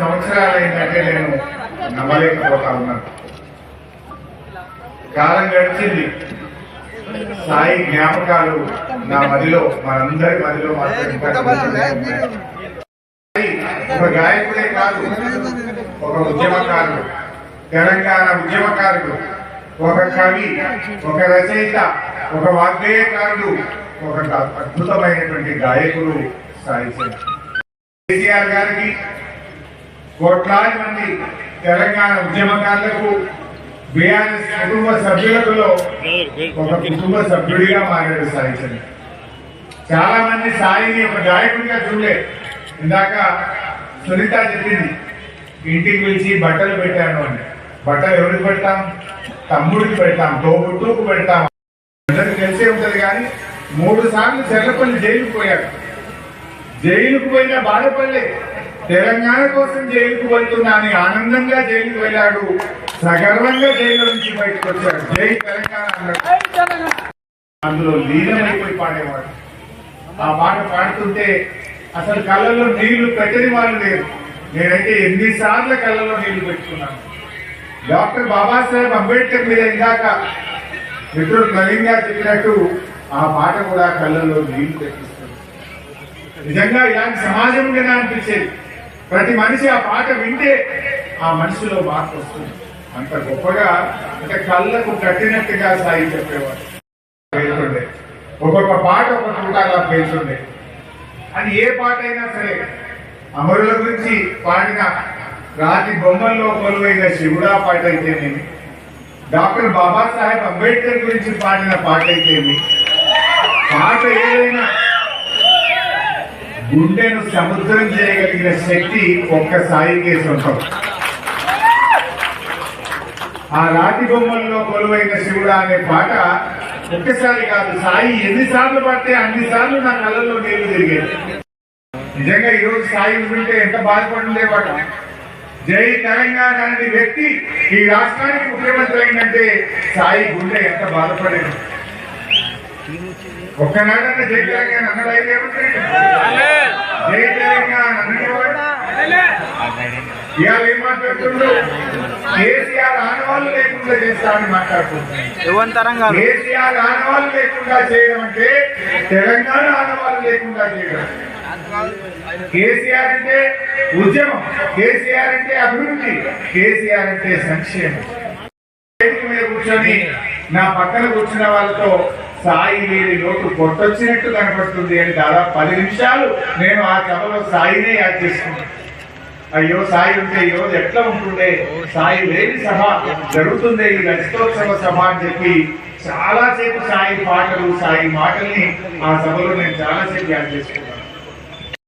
సంవత్సరాలు ఏంటంటే నేను నమ్మలేకపోతా ఉన్నాను కాలం గడిచింది. సాయి జ్ఞాపకాలు నా మదిలో మనందరి మదిలో ఒక గాయకుడే కాదు ఒక ఉద్యమకారుడు. తెలంగాణ ఉద్యమకారుడు. ఒక కవి ఒక రచయిత ఒక వాగ్గేయకారుడు ఒక అద్భుతమైనటువంటి గాయకుడు సాయి కేసీఆర్ గారికి కోట్లాది మంది తెలంగాణ ఉద్యమకారులకు బీఆర్ఎస్ కుటుంబ సభ్యులలో ఒక కుటుంబ సభ్యుడిగా మారాడు సాయి చంద్ర చాలా మంది సాయిని ఒక గాయకుడిగా చూడలే. ఇందాక సునీత చెప్పింది ఇంటికి పిలిచి బట్టలు పెట్టాను అని. బట్టలు ఎవరికి పెడతాం? తమ్ముడికి పెడతాం తోబుట్టుకు పెడతాం. అందరికి తెలిసే ఉంటది కానీ మూడు సార్లు చెర్లపల్లి జైలుకు పోయాడు. జైలుకు పోయినా బాధపడలేదు తెలంగాణ కోసం జైలుకు వెళ్తున్నా అని ఆనందంగా జైలుకు వెళ్ళాడు. సగర్వంగా జైలు నుంచి బయటకు వచ్చాడు. జై తెలంగాణ అందులో లీనమైపోయి పాడేవాడు. ఆ పాట పాడుతుంటే అసలు కళ్ళలో నీళ్ళు పెట్టని వాళ్ళు లేరు. నేనైతే ఎన్నిసార్లు కళ్ళలో నీళ్ళు పెట్టుకున్నాను. డాక్టర్ బాబాసాహెబ్ అంబేద్కర్ మీద ఇందాక మిత్రుడు నవీన్ గారు చెప్పినట్టు ఆ పాట కూడా కళ్ళలో నీళ్ళు పెట్టిస్తుంది. నిజంగా ఇలాంటి సమాజం కదా అనిపించేది. ప్రతి మనిషి ఆ పాట వింటే ఆ మనిషిలో మార్పు వస్తుంది. అంత గొప్పగా అంటే కళ్ళకు కట్టినట్టుగా సాయి చెప్పేవాడు పేరుతుండే ఒక్కొక్క పాట ఒక చోట అలా పేరుతుండే అది ఏ పాట అయినా సరే అమరుల గురించి పాడిన రాతి బొమ్మల్లో కొలువైన శివుడా పాట అయితేనేమి? డాక్టర్ బాబాసాహెబ్ అంబేద్కర్ గురించి పాడిన పాట అయితేమి పాట ఏదైనా గుండెను సముద్రం చేయగలిగిన శక్తి ఒక్క సాయికే సొంతం ఆ రాతి బొమ్మల్లో కొలువైన శివుడా అనే పాట ఒక్కసారి కాదు సాయి ఎన్నిసార్లు పడితే అన్నిసార్లు నా కళ్ళల్లో నీళ్ళు తిరిగేది నిజంగా ఈ రోజు సాయి ఉంటే ఎంత బాధపడుండేవాడు జై తెలంగాణ అనే వ్యక్తి ఈ రాష్ట్రానికి ముఖ్యమంత్రి అయిందంటే సాయి గుండె ఎంత బాధపడేది ఒక్కనాడన్న జై తెలంగాణ అన్నది అయితే ఏమంటాడు? జై తెలంగాణ ఇవాళ ఏం మాట్లాడుతుండ్రు కేసీఆర్ ఆనవాళ్ళు లేకుండా చేస్తామని మాట్లాడుతుంటారు యువంతరం కాదు కేసీఆర్ ఆనవాళ్ళు లేకుండా చేయడం అంటే తెలంగాణ ఆనవాళ్ళు లేకుండా చేయడం. కేసీఆర్ అంటే ఉద్యమం కేసీఆర్ అంటే అభివృద్ధి కేసీఆర్ అంటే సంక్షేమం. మీద కూర్చొని నా పక్కన కూర్చున్న వాళ్ళతో సాయి లేని లోటు కొట్టొచ్చినట్టు కనపడుతుంది అని దాదాపు పది నిమిషాలు నేను ఆ సభలో సాయినే యాడ్ చేసుకున్నాను. అయ్యో సాయి ఉంటే ఈ రోజు ఎట్లా ఉంటుండే? సాయి లేని సభ జరుగుతుందే ఈ లక్షోత్సవ సభ అని చెప్పి చాలా సేపు సాయి పాటలు సాయి మాటల్ని ఆ సభలో నేను చాలా సేపు యాడ్ చేసుకున్నాను.